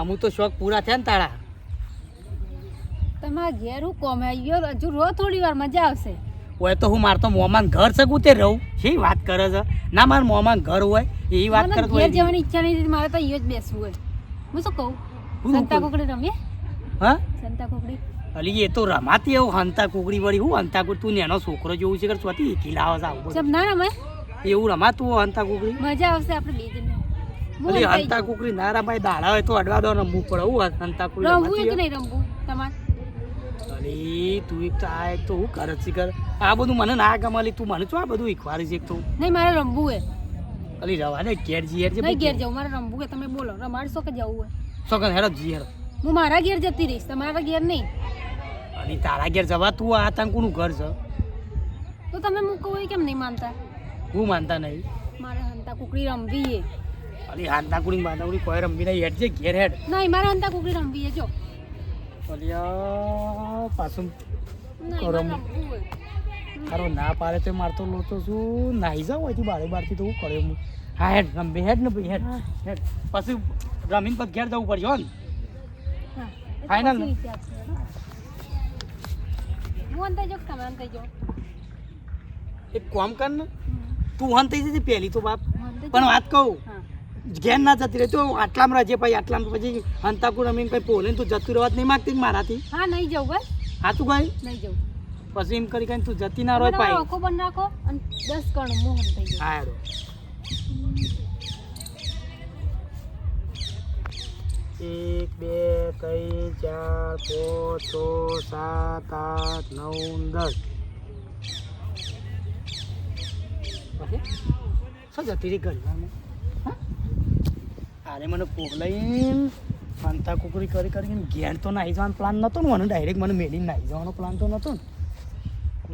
અમુક તો શોખ પૂરા થયા ને તારા. તમારા ઘેર હું કોમે આવ્યો હજુ રો થોડી વાર મજા આવશે. હોય તો હું મારતો મોમાન ઘર સગું તે રહું. શી વાત કરે છે? ના માર મોમાન ઘર હોય એ વાત કરે ઘેર જવાની ઈચ્છા નહીં મારે તો અહીંયા જ બેસવું હોય. હું શું કહું? સંતા કોકડી રમીએ? હા? સંતા કોકડી. અલી એ તો રમાતી એવું હંતા કુકડી વળી. હું હંતા કુકડી? તું નેનો છોકરો જેવું છે કે સ્વતી એકી લાવે છે આવું ના રમાય? એવું રમાતું હંતા કુકડી? મજા આવશે આપણે બે અલી હંતા કુકરી નારા ભાઈ દાડા હોય તો અડવા દો રમવું પડે. હું હંતા કુકરી રમવું કે નહીં રમવું તમારે? અલી તું એક તો આ એક તો હું કરે છે કર આ બધું મને ના ગમે અલી તું મને શું આ બધું ઈખવારી છે એક તો? નહીં મારે રમવું હે. અલી રવા દે ઘેર જીયર છે નહીં ઘેર જવું મારે રમવું કે તમે બોલો રમાડશો કે જવું હોય સોકન હેડો જીયર હું મારા ઘેર જતી રહીશ તમારા ઘેર નહીં. અલી તારા ઘેર જવા તું આ તાંકુનું ઘર છે? તો તમે મૂકો હોય કેમ નહીં માનતા? હું માનતા નહીં. મારે હંતા કુકરી રમવી છે અલી હાંતા કુડી માતા કુડી કોઈ રમવી નહીં. હેડ છે ઘેર હેડ. નહીં મારે હાંતા કુકડી રમવી છે જો. અલિયા પાછું કરમ. તારો ના પાડે તો મારતો લોચો શું નાહી જાવ હોયથી બારે બારથી તો હું કર્યો હું. હા હેડ રમવી હેડ ને ભાઈ હેડ હેડ. પછી રમીને પછી ઘેર જવું પડશે હો ને. છે, હો. તમે જાઓ? એક કામ કર ને. તું હન થઈ જતી પહેલી તો બાપ. પણ વાત કહું. ઘેર ના જતી રહે. તો આટલામાં રજે પછી આટલામાં પછી હંતાકુર રમીને કઈ પોલે તું જતું રહેવા નહીં માગતી મારાથી. હા નહીં જાઉં બસ. સાચું કઈ નહીં જાઉં પછી એમ કરી કઈ તું જતી ના રહો તમારો પાઈ. બંધ રાખો અને દસ કણ મોહન થઈ જાઉં હા એક બે ત્રણ ચાર પાંચ છ સાત આઠ નવ દસ. પછી? શું જતી રહી ઘરમાં? અરે મને કોક લઈને ફંતા કુકરી કરી કરીને ઘેર તો નાહી જવાનો પ્લાન નહોતો ને, મને ડાયરેક્ટ મને મેળીને નાહી જવાનો પ્લાન તો નહોતો ને.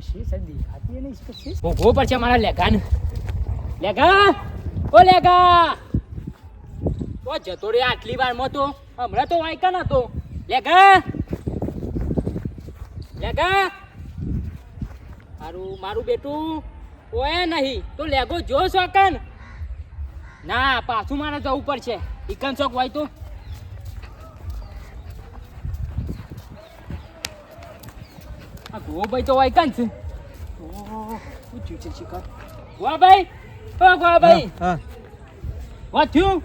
શી સાહેબ, દેખાતી નહીં શી? ભોગવો પડશે મારા લેગાને લેગા ઓ લેગા તો જતો રે આટલી વારમાં તો. હમણાં તો વાયકા નતો. લેગા લેગા મારું મારું બેટું ઓય નહીં. તો લેગો જો શોકન ના, પાછું મારે જવું પડશે. ઇકન ચોક વાય તો આ ગો ભાઈ તો વાયકા છે ઓહ, થયું છે શિકાર વાહ ભાઈ ઓ વાહ ભાઈ હા વાત થયું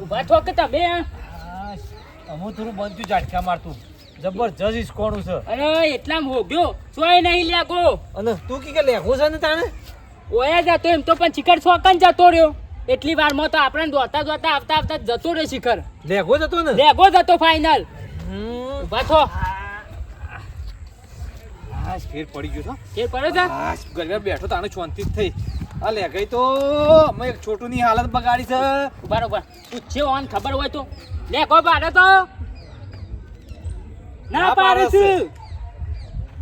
ઊભા થો કે તમે અમુક થોડું બનતું ઝાટકા મારતું જબરજસ્ત ઈસકોણું છે અરે એટલા હોગ્યો સોય નહીં લાગો અને તું કી કે લેખો છે ને તાણે ઓયા જતો એમ તો પણ શિખર છોકન જતો રહ્યો એટલી વારમાં તો આપણે દોડતા દોડતા આવતા આવતા જતો રહ્યો શિખર. લેગો જતો ને? લેગો જતો ફાઇનલ. ઊભા થો. હા ફેર પડી ગયો ફેર પડ્યો પડે છે? હા ઘરે બેઠો તાણે શાંતિ થઈ. આ લેખાઈ તો મેં એક છોટુની હાલત બગાડી છે. બરોબર પૂછે ઓન ખબર હોય તો. લેગો પાડે તો. ના ના પાડે છે.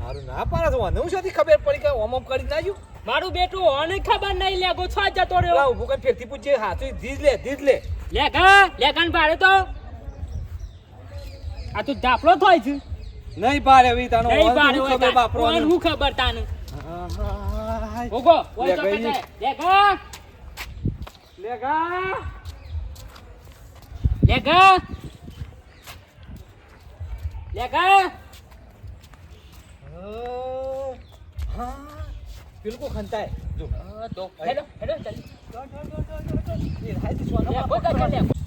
મારું ના પાડે તો. મને હું શોધી ખબર પડી કે ઓમ ઓમ કરી નાખ્યું મારું બેટું ઓને ખબર નહીં લેગો છો જતો રહ્યો. લાવ ભૂકે ફેરથી પૂછે હાથું ધીજ લે ધીજ લે. લેગા લેગાન પાડે તો. આ તું દાપલો થાય છે. નહીં પાડે વી તાનો નહીં હોય ખબર બાપરો હું ખબર તાને? હાય. ઓય તો. કચાય. લેગા લેખા લેગા લેગા હા પેલું કો ખંતાય. જો. તો. હેડો હેડો ચાલ. એ હાયથી સોના લેગો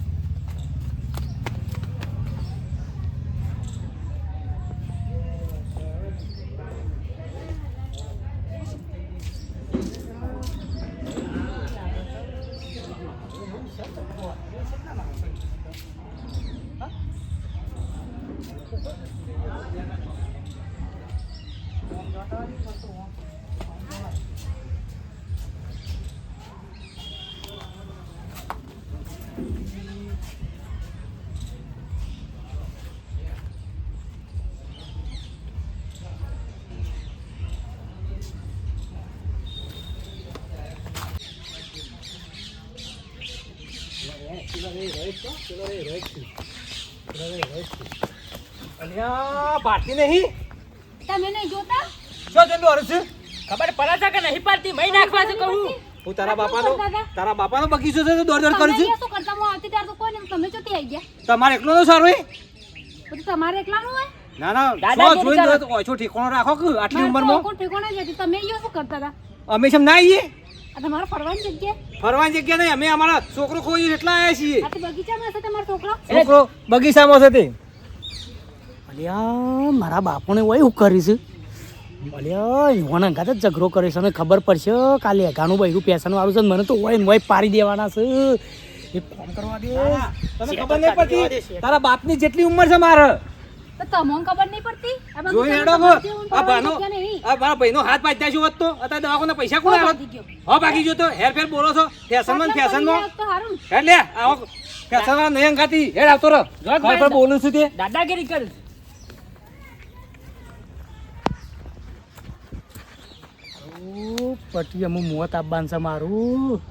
અલ્યા પાડતી નહીં? તમે નહીં જોતા? શું ચંદુ હરસ છે. ખબર પડે છે કે નહીં પાડતી? મહી નાખવા છે કહું. હું તારા બાપાનો તારા બાપાનો બગીચો છે તો દોડ દોડ કરું છું. શું કરતા? હું આવતી ત્યારે તો કોઈ નહીં તમે ચોથી આવી ગયા. તમારે એકલો નો સારું એ બધું તમારે એકલાનું હોય? ના ના સો જોઈને તો ઓછો ઠેકાણો રાખો કે આટલી મારે ઉંમરમાં. કોઈ ઠેકાણે જ હતી તમે અહીંયા શું કરતા હતા? અમે છે ના આવીએ તમારે ફરવાની જગ્યા ફરવાની જગ્યા નહીં અમે અમારા છોકરો ખોઈ એટલા આવ્યા છીએ. બગીચામાં હશે તમારો છોકરો? છોકરો બગીચામાં છે તે. અલ્યા મારા બાપુને હોય એવું કરીશ અલ્યા યુવાન અંગાત જ ઝઘડો કરે છે અને ખબર પડશે કાલે એગાનું બૈરું પેસાનું વાળું છે મને તો હોય ને હોય પાડી દેવાના છે. એક ફોન કરવા દે. તને ખબર નહીં પડતી? તારા બાપની જેટલી ઉંમર છે મારે. તો તમને ખબર નહીં પડતી? જોઈ હેડો તમારે કો. આ ભાનો ફરવાની જગ્યા નહીં. આ મારા ભાઈનો હાથ પાડતા શું હોત અત્યારે દવાખાના પૈસા કોણ હા બાકી જો તો હેર બોલો છો. ફેશનમાં ફેશનમાં પડી ગયા તો હારું. હેડ લે આવો ફેશન નહીં અંગાતી હેડ આવતો રહો. ઘર બોલું છું તે. દાદાગીરી કર પટી અમુક મોત આપવાનું છે મારું.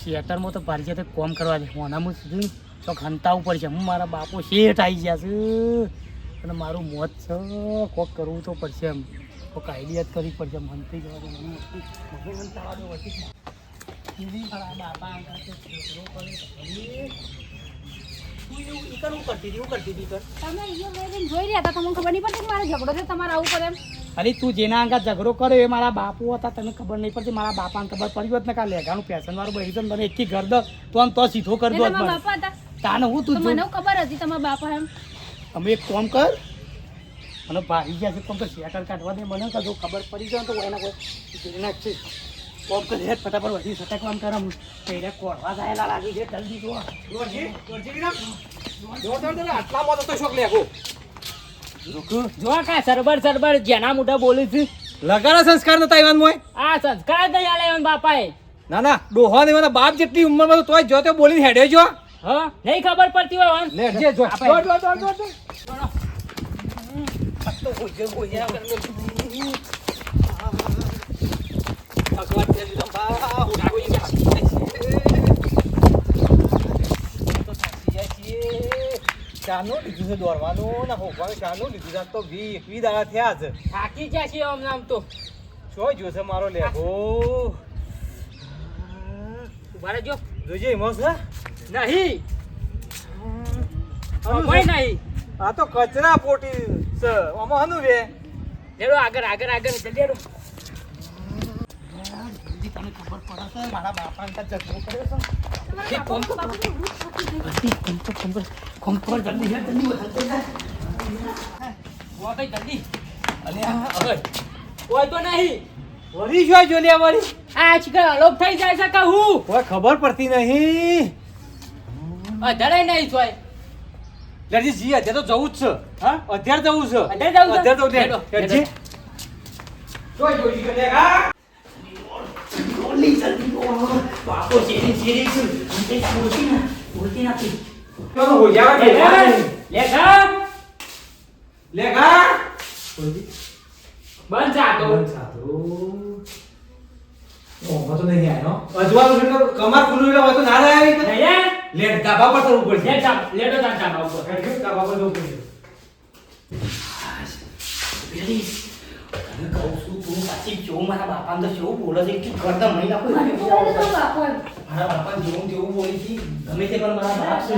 થિયેટરમાં તો ભારી જતે કોમ કરવા દે. હોનામાં સુધી તો ખંતાવું પડશે હું મારા બાપુ શેઠ આવી ગયા છે. અને મારું મોત છે કોક કરવું તો પડશે એમ. કોક આઈડિયા જ કરવી પડશે મનથી જવા દે મને વસ્તુ થવા દે વસ્તુ. ઈવી મારા બાપા આગળ છોકરો કરે અરે તું જેના અંગા ઝઘડો કર્યો એ મારા બાપુ હતા તને ખબર નહીં પડતી? મારા બાપાને ખબર પડી હોત ને કાલે લેગાનું પેશન વાળું બની તો મને એકથી ઘર દો તો આમ તો સીધો કરી એ દો તમારા મને બાપા હતા? તાને હું તું મને ખબર હતી તમારા બાપા એમ? અમે એક કોમ કર. મને ભાઈ ગયા છે કોમ કર શેકર કાઢવા દે મને જો ખબર પડી જાય તો એના કોઈ જોઈ છે કોમ કર હેત ફટાફટ વધી સટકવામ કામ હું. પહેલા કોરવા જાયેલા લાગી છે જલ્દી જો. જોરજી જોરજી ના દોડ, દોડ, આટલા મોટો તો શોખ લેગો. જો કા સરબર સરબર જેના મોઢા બોલું છે. લગાડા સંસ્કાર નતા મોય આ સંસ્કાર નહીં આલે એમ બાપાએ. ના ના ડોહો ને મારા બાપ જેટલી ઉંમરમાં તો તોય જો તે બોલીને હેડે જો. હા નહીં ખબર પડતી હોય જે. તે લીધો બા, હું કોઈ તો થાકી જાય છીએ. ચાનું લીધું છે દોડવાનું ને હોવાનું ચાનું લીધું છે. તો વી એકવી દાડા થયા છે થાકી ગયા છીએ આમ આમ તો શું જોશે મારો લેગો ઊભા રહેજો જોજે એમાં છે નહીં છે? નહીં આ તો કચરા પોટી છે આમાં હનું લેડો આગળ આગળ આગળ જલ્દી હેડો. તને ખબર પડે છે મારા બાપાને ત્યાં ઝઘડો કર્યો છે બાપા કોમ તો કોમ. કોમ જલ્દી જલ્દી. જલ્દી. કોઈ તો નહીં. વળી શું જોલિયા વળી? આ આજકાલ અલોપ થઈ જાય છે કહું. કોઈ ખબર પડતી નહીં. અધરે નહીં જોય લેજી જી અત્યારે તો જવું જ છે. હા? અત્યારે જવું છે. અત્યારે જવું છે? અત્યારે જવું. જોઈ જોઈ કે? હા ઓલી જલ્દી ઓ, બાપો જેરી જેરી છે. બોલતી ના બોલતી નથી ચલો હો જાવ લે લેખા લે ઘર. લે ગા બંધ જાતો ઓમાં તો નહીં આયો. તો કમર ખુલ્લું એટલે તો ના લાય આવી નહીં રે? લે ધાબા પર ચડવું પડશે. લેટ જા- લેટ જાબા ઉપર. હેડ્યું, ધાબા પર જવું પડશે. તને કહું છું તું પાછી જો મારા બાપા તો જેવું બોલે છે કે કરતા મહી નાખો છે બાપા. મારા બાપાને જેવું તેવું બોલી હતી ગમે તે પણ મારા બાપ છે.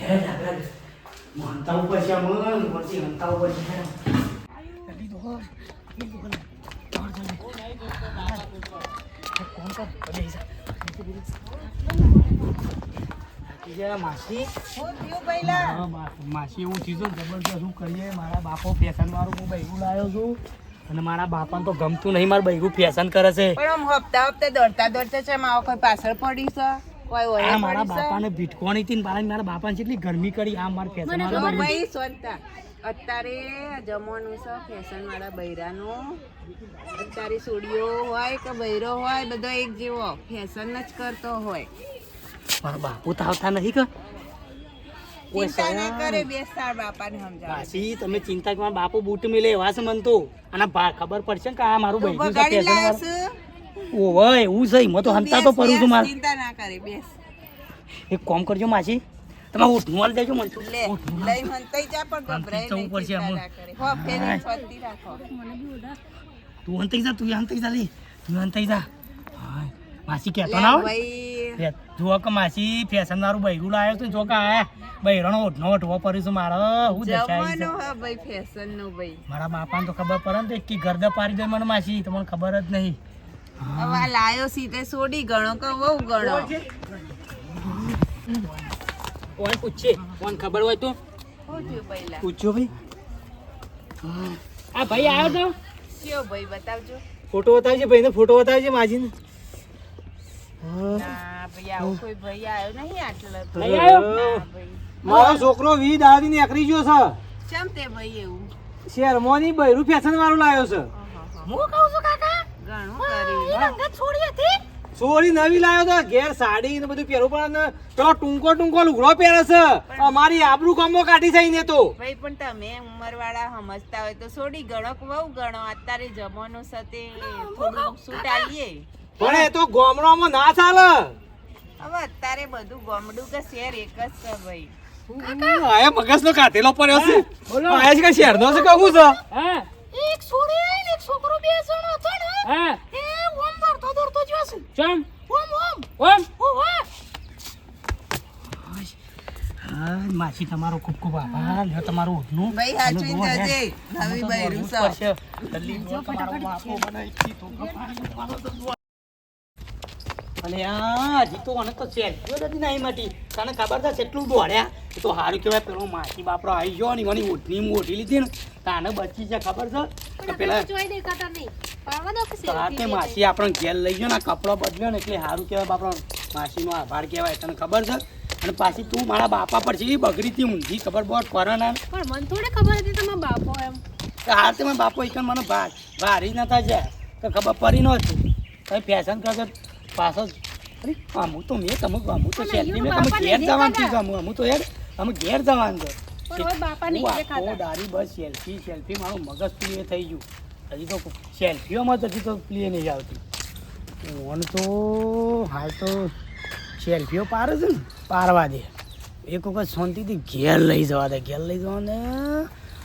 હે દાદા માનતા ઉપર છે મન ઉપરથી હંતા ઉપર છે. કોણ કર? માસી. હું માસી એવું થયું છે શું કરીએ. મારા બાપો ફેશન વાળું હું બૈરું લાવ્યો છું. અને મારા બાપાને તો ગમતું નહીં મારું બૈરું ફેશન કરે છે. પણ આમ હપ્તા હપ્તે દોડતા દોડતા છે મારો કોઈ પાછળ પડી છે? કોઈ આ મારા બાપાને ભીટકોણી હતી ને મારા મારા બાપાને કેટલી ગરમી કરી આ મારા ફેશન વાળા ભાઈ સ્વંતા અત્યારે જમવાનું છે ફેશન વાળા બૈરાનું. અત્યારે સોડિયો હોય કે બૈરો હોય બધો એક જેવો. ફેશન જ કરતો હોય. મારા બાપુ તો આવતા નથી કે. ચિંતા ના કરે બે બાપાને સમજાવે. માસી તમે ચિંતા કે બાપુ બૂટ મિલે એવા છે મન તો. અને ભા- ખબર પડશે ને કે આ મારું તું છે બગાડી ફેશન લાવ્યો વાળું છે? ઓવે એવું છે એમાં તો હંતા તો પરું છું મારે. ચિંતા ના કરે બેસ. એક કોમ કરજો માસી તમે ઉઠવું આલી દેજો મને. લે લઈ હંતાઈ જા પણ ગભરાય નહીં ચિંતા ના કરે. હો ફેરી શાંતિ રાખો. તું હંતાઈ જા તું હંતાઈ જા લી. તું હંતાઈ જા. માસી કહેતો ના હોય? ભાઈ ફે- જુઓ કે માસી ફેશન વાળું બૈરું લાવ્યો છે જો કે આ બૈરાનો ઓઢનો ઓઢવો પડ્યું છે મારે. હું છે. હા ભાઈ ફેશન નો ભાઈ. મારા બાપાને તો ખબર પડે ને કે ગરદા પાડી દે મને માસી તમને ખબર જ નહીં. હવે લાયો સીધે સોડી ગણો કે વહુ ગણો? કોણ પૂછશે કોણ ખબર હોય તો? પૂછ્યો ભાઈ. આ ભાઈ આવ્યો તો? કયો ભાઈ? બતાવજો. ફોટો બતાવજે ભાઈને ફોટો બતાવજે માજીને. ના. ના મારો છોકરો વી દાદી નીકળી ગયો છે. ચમ તે ભાઈ એવું? શેરમોની બૈરું ફેશન વાળું લાવ્યો છે. હું કહું છું કાકા? ઘણું રંગત છોડી હતી. સોરી નવી લાવ્યો તો ઘેર સાડી ને બધું પહેરું પણ ને પેલો ટૂંકો ટૂંકો લુગડો પહેરે છે. અમારી આબરૂ કામો કાઢી જાય ને તો. ભાઈ પણ તમે ઉંમર વાળા સમજતા હોય તો સોડી ગણો. કે વહુ ગણો અત્યારે જમવાનું સાથે થોડું સૂટ પણ એ તો ગામડામાં ના ચાલે. હવે અત્યારે બધું ગોમડું કે શેર એક જ છે ભાઈ. આયા મગજ નો કાઢેલો પડ્યો છે. બોલો. આયા છે કે શહેરનો છે કહું છે? હા. એક છોડી એક છોકરો બે જણો હતો ને. હા. એ ઓમ દોડતો દોડતો જ્યો છે. ચમ. ઓમ ઓમ. ઓમ. ઓવા હા માસી તમારો ખૂબ ખૂબ આભાર. લ્યો તમારું ઓઢનું. ભાઈ હાચવીને જજે. નવી બૈરું છે. અને આ હજી તો મને તો સેલ્ફીઓ નથી નહીં મટી. તને ખબર છે કેટલું દોડ્યા એ તો સારું કહેવાય પેલો માસી બાપરો આવી ગયો ને મને ઓઢની મોઢી લીધી ને. તાને બચી છે ખબર છે? કે પેલા રાતે માસી આપણને ઘેર લઈ ગયો ને કપડો બદલ્યો ને એટલે સારું કહેવાય બાપરો માસીનો આભાર કહેવાય તને ખબર છે? અને પાછી તું મારા બાપા પર છે બગડી હતી ઊંધી ખબર બહુ કોરોના પણ મને થોડી ખબર હતી તમારા બાપો એમ. હાલ તે મારા બાપો એક મને ભાર ભારી નતા જાય તો ખબર પડી નહોતી? કઈ ફેશન કરતો પાછો અરે અમુક તો મેં તમે અમુક તો સેલ્ફી મેં તમે ઘેર જવાનું. કીધું અમુક તો યાર અમે ઘેર જવાનું છે. દારી બસ સેલ્ફી સેલ્ફી મારું મગજ પ્રિય થઈ ગયું. હજી તો સેલ્ફીઓમાં જ હજી તો પ્રિય નહીં આવતી. મને તો હાલ તો સેલ્ફીઓ પારે છે ને પારવા દે. એક વખત શાંતિથી ઘેર લઈ જવા દે ઘેર લઈ જવા દે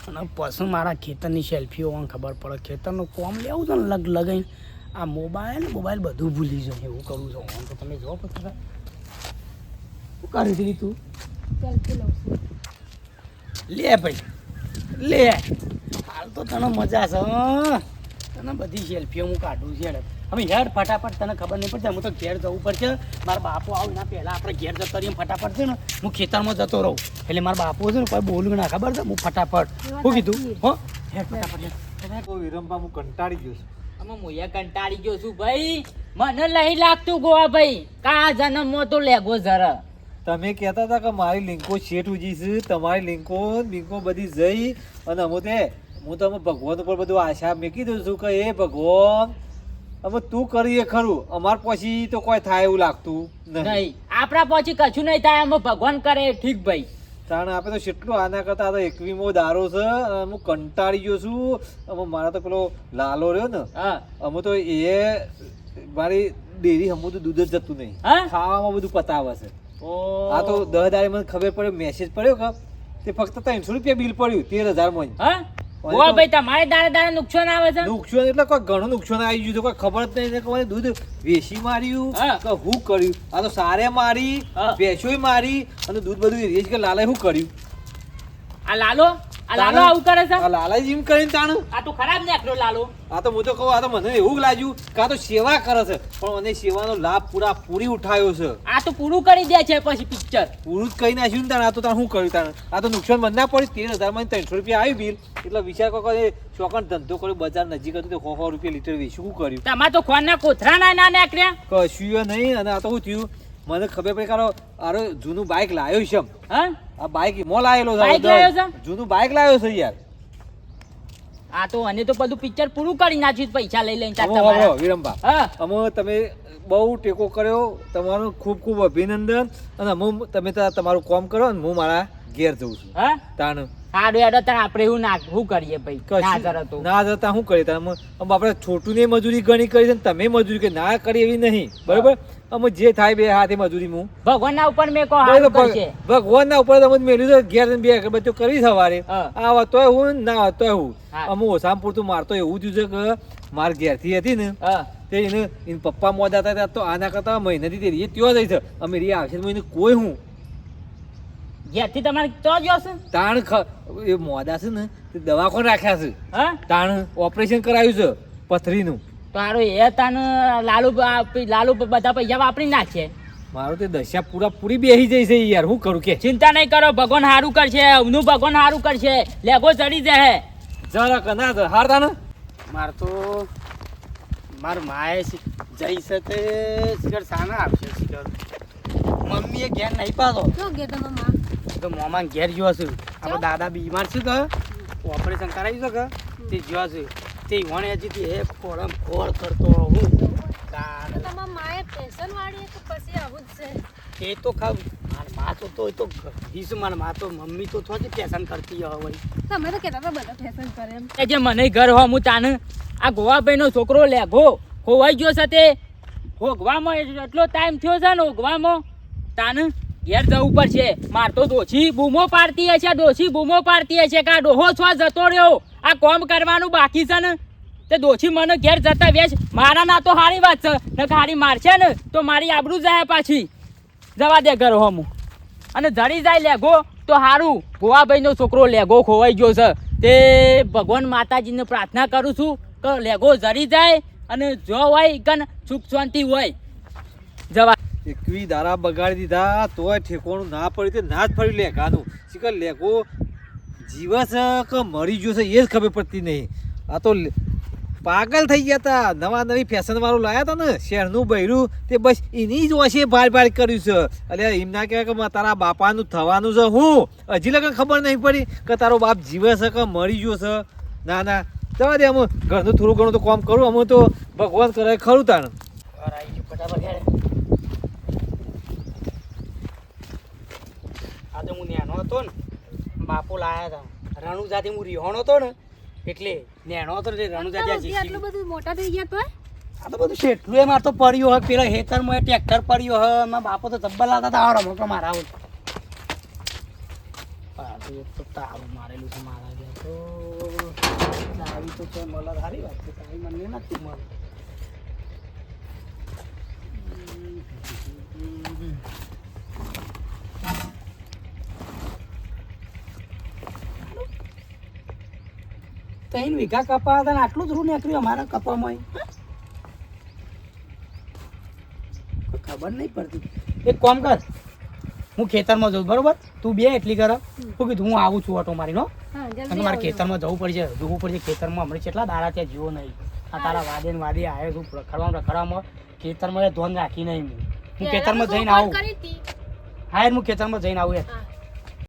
અને પછી મારા ખેતરની સેલ્ફીઓ ખબર પડે. ખેતરનું કોમ લેવું છે ને લગ લગાઈને આ મોબાઈલ મોબાઈલ બધું ભૂલી જાય એવું કરું છું. આમ તો તમે જો પછી શું કરી દીધી તું લે ભાઈ લે. હાલ તો તને મજા છે હં? તને બધી સેલ્ફીઓ હું કાઢું છે હેડ. હવે હેડ ફટાફટ તને ખબર નહીં પડશે હું તો ઘેર જવું પડશે. મારા બાપુ આવું ના પહેલાં આપણે ઘેર જતો રહીએ ફટાફટ છે ને હું ખેતરમાં જતો રહું. એટલે મારા બાપુ છે ને કોઈ બોલું ના ખબર છે? હું ફટાફટ. શું કીધું? હો. હેડ ફટાફટ વિરમભા હું કંટાળી ગયો છું. આમાં મોયા કંટાળી ગયો છું ભાઈ. મને નહીં લાગતું ગોવા ભાઈ. કા જન્મમાં તો લેગો જરા. તમે કહેતા હતા કે મારી લિંકો શેઠ ઉજી છે તમારી લિંકો લિંકો બધી જઈ અને અમે તે હું તો અમે ભગવાન ઉપર બધું આશા મેકી દઉં છું કે એ ભગવાન અમે તું કરીએ ખરું. અમાર પછી તો કોઈ થાય એવું લાગતું નહીં નહીં. આપણા પછી કશું નહીં થાય અમે ભગવાન કરે. ઠીક ભાઈ. કારણ આપે તો કેટલું આના કરતા તો એકવીમો દારો છે. હું કંટાળી ગયો છું. અમે મારા તો પેલો લાલો રહ્યો ને હા. અમે તો એ મારી ડેરી હમુ તો દૂધ જ જતું નહીં. ખાવામાં બધું પતાવે છે. આ તો દહ દાડે મને ખબર પડ્યો મેસેજ પડ્યો કે તે ફક્ત ત્રણસો રૂપિયા બિલ પડ્યું તેર હજારમાં હા? ગોવા ભાઈ તમારે દાડે દાડે નુકસાન આવે છે? નુકસાન એટલે કોઈ ઘણું નુકસાન આવી ગયું તો કોઈ ખબર જ નહીં કે દૂધ વેસી માર્યું. કે હું કર્યું? આ તો સારે મારી. ભેંસોય મારી અને દૂધ બધું રેજ કે લાલે હું કર્યું? આ લાલો? આ લાલો આવું કરે છે? આ લાલાએ જીમ કરીને તાણું? આ તો ખરાબ નીકળ્યો લાલો. આ તો હું તો કહું આ તો મને એવું લાગ્યું કે આ તો સેવા કરે છે. પણ મને સેવાનો લાભ પૂરા પૂરી ઉઠાયો છે. આ તો પૂરું કરી દે છે પછી પિક્ચર પૂરું જ કહી નાખ્યું ને તાણે આ તો તાણ શું કર્યું તાણ? આ તો નુકસાન મને ના પડ્યું તેર હજારમાં ત્રણસો રૂપિયા આવી બિલ. એટલે વિચાર કરો એ ચોકન ધંધો કર્યો બજાર નજીક હતું તો સો સો રૂપિયા લીટર વેચું શું કર્યું? તમારે તો ના કોથરા ના ના નીકળ્યા. કશું નહીં અને આ તો શું થયું? મને ખબર પડી કારો અરે જૂનું બાઇક લાવ્યો છે. હા? આ બાઇક મો લાયેલો છે? જૂનું બાઇક લાવ્યો છે યાર. આ તો અને તો બધું પિક્ચર પૂરું કરી નાખ્યું પૈસા લઈ લઈને હમો, વિરમભા. હા. અમે તમે બહુ ટેકો કર્યો. તમારું ખૂબ ખૂબ અભિનંદન. અને હું તમે તમારું કામ કરો અને હું મારા ઘેર જઉં છું. હા? તાણ. તાર આપણે એવું ના શું કરીએ ભાઈ? ના ના જતા શું કરીએ? અમે આપણે છોટું ને મજૂરી ઘણી કરી છે તમે મજૂરી કે ના કરી એવી નહીં. બરોબર? અમે જે થાય બે હાથે મજૂરી હું ભગવાન ના ઉપર મેં ભગવાન ના ઉપર તમે મેળ્યું છે ઘેર બે અગરબત્તીઓ કરી સવારે. આ તોય હું ના તોય હું. અમુ ઓછામાં પૂરતું મારતો એવું જ છે કે માર ઘેરથી હતી ને તે એને પપ્પા મોડા હતા તો આના કરતા મહિનાથી તે રીએ ત્યો જઈ છે. અમે રીએ આવશે મહિને એને કોઈ હું ઘેરથી તમારે તો જોશે તાણ ખ એ મોદા છે ને તે દવાખાને રાખ્યા છે. હા? તાણ ઓપરેશન કરાવ્યું છે પથરીનું. તો હારો એ તાન લાલુ લાલુ બધા પૈસા વાપરી નાખશે મારું તે દશા પૂરા પૂરી બેસી જઈ છે યાર હું કરું કે? ચિંતા નહીં કરો ભગવાન સારું કરશે એમનું ભગવાન સારું કરશે. લેગો ચડી જાય જરા કના હારતા ને માર તો માર માએ જઈ છે તે શિખર સાના આપશે શિખર. મમ્મીએ ઘેર નહીં પાડો. શું ઘેર તમે માં? તો મોમાં ઘેર જોયો છું. આપણો દાદા બીમાર છે કે ઓપરેશન કરાવી કે તે જોયો છું. તે વણ હજી એ ખોળમ ખોળ કરતો હું તાર તમારા માએ ફેશન વાળી કે પછી આવું જ છે? એ તો ખાવ માર માતો તો તો હીસ માર મા તો મમ્મી તો થોડી ફેશન કરતી હોય. તમે તો કેતા બધા ફેશન કરે એમ. એ જે મને ઘર હો હું તાન આ ગોવાભાઈનો છોકરો લે ગો ખોવાઈ ગયો છે તે. હોગવામાં એટલો ટાઈમ થયો છે ને હોગવામાં તાન ઘેર જવું પડશે. માર તો ડોશી બૂમો પાડતી હશે, દોશી બૂમો પાડતી હશે. કે આ ડોહો છો, જતો રહ્યો. આ કોમ કરવાનું બાકી છે ને? તે દોશી મને ઘેર જતા વેચ. મારા ના તો સારી વાત છે. ને હારી મારશે ને, તો મારી આબરૂ જાય પાછી. જવા દે ઘર હોમું. અને જડી જાય લેગો, તો સારું ગોવાભાઈનો છોકરો લેગો ખોવાઈ ગયો છે. તે ભગવાન માતાજીને પ્રાર્થના કરું છું કે લેગો જરી જાય અને જો હોય કન સુખ શાંતિ હોય. જવા એકવી દારા બગાડી દીધા, તોય ઠેકોણું ના પડ્યું તે ના જ ફર્યું લેખાનું શીખર લેખો જીવસ કે મરી ગયો છે, એ જ ખબર પડતી નહીં. આ તો પાગલ થઈ ગયા હતા નવા નવી ફેશન વાળું લાયા હતા ને, શહેરનું બૈરું, તે બસ એની જ ઓછે ભાર ભાર કર્યું છે. એટલે એમના કહેવાય કે તારા બાપાનું થવાનું છે. હું? હજી લગન ખબર નહીં પડી કે તારો બાપ જીવે છે કે મરી ગયો છે. ના ના. જવા દે અમે ઘરનું થોડું ઘણું તો કામ કરું. અમે તો ભગવાન કરે ખરું તાણ ઘર આવી ગયું ફટાફટ હેડ આ નેનો હતો ને બાપો લાયા હતા. રણુજાથી હું રિહોણો હતો ને એટલે નેણો હતો ને રણુજાથી આટલું બધું મોટા થઈ ગયા તો આ તો બધું શેઠલું એ મારતો તો પડ્યું હોય પેલા હેતરમાં ટ્રેક્ટર પડ્યો હોય મારા બાપો તો જબ્બર લાવતા હતા આવડો મોટો મારા આવું. તો તારું મારેલું છે મારા ગયા તો આવી તો છે મળે સારી વાત છે ચાવી મને નથી મળે ત્રણ વીઘા કપા હતા ને આટલું જ રૂ નીકળ્યું અમારા કપામાં ખબર નહીં પડતી. એક કોમ કર. હું ખેતરમાં જઉં બરોબર? તું બે એટલી કર. હું કીધું હું આવું છું ઓટો મારીનો અને મારે ખેતરમાં જવું પડશે જોવું પડશે ખેતરમાં. હમણાં કેટલા દાડા ત્યાં જીવો નહીં. આ તારા વાદે ને વાદે આવ્યો છું રખડવામાં રખડવામાં. ખેતરમાં ધોન રાખી નહીં. હું ખેતરમાં જઈને આવું. હા યાર હું ખેતરમાં જઈને આવું યાર.